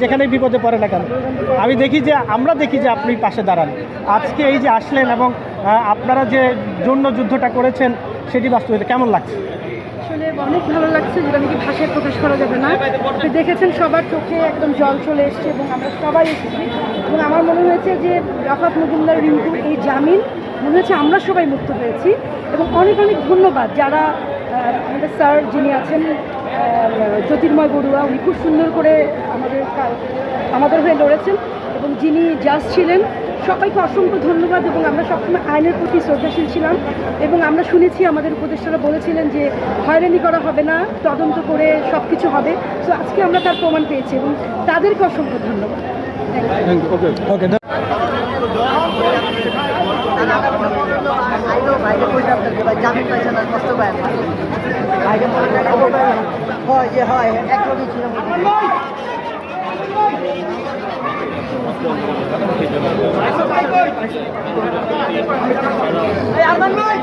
যেখানেই বিপদে পড়ে না কেন। আমি দেখি যে, আমরা দেখি যে আপনি পাশে দাঁড়ান। আজকে এই যে আসলেন এবং আপনারা যে জন্য যুদ্ধটা করেছেন, সেটি বাস্তবে কেমন লাগছে? আসলে অনেক ভালো লাগছে যেটা নাকি ভাষায় প্রকাশ করা যাবে না। আপনি দেখেছেন সবার চোখে একদম জল চলে এসছে এবং আমরা সবাই এসেছি। এবং আমার মনে হয়েছে যে, রাফাত মজুমদার রিঙ্কুর এই জামিন, মনে হচ্ছে আমরা সবাই মুক্ত পেয়েছি। এবং অনেক অনেক ধন্যবাদ যারা আমাদের স্যার যিনি আছেন জ্যোতির্ময় বড়ুয়া, উনি খুব সুন্দর করে আমাদের আমাদের হয়ে লড়েছেন এবং যিনি জাজ ছিলেন, সবাইকে অসংখ্য ধন্যবাদ এবং আমরা সবসময় আইনের প্রতি শ্রদ্ধাশীল ছিলাম এবং আমরা শুনেছি আমাদের উপদেষ্টারা বলেছিলেন যে হয়রানি করা হবে না, তদন্ত করে সব কিছু হবে। তো আজকে আমরা তার প্রমাণ পেয়েছি এবং তাদেরকে অসংখ্য ধন্যবাদ। ভাই জামিন পাইছেন আর কষ্ট পায় না। ভাইকে হয় যে হয় একরকমই ছিল। এই আরমান ভাই।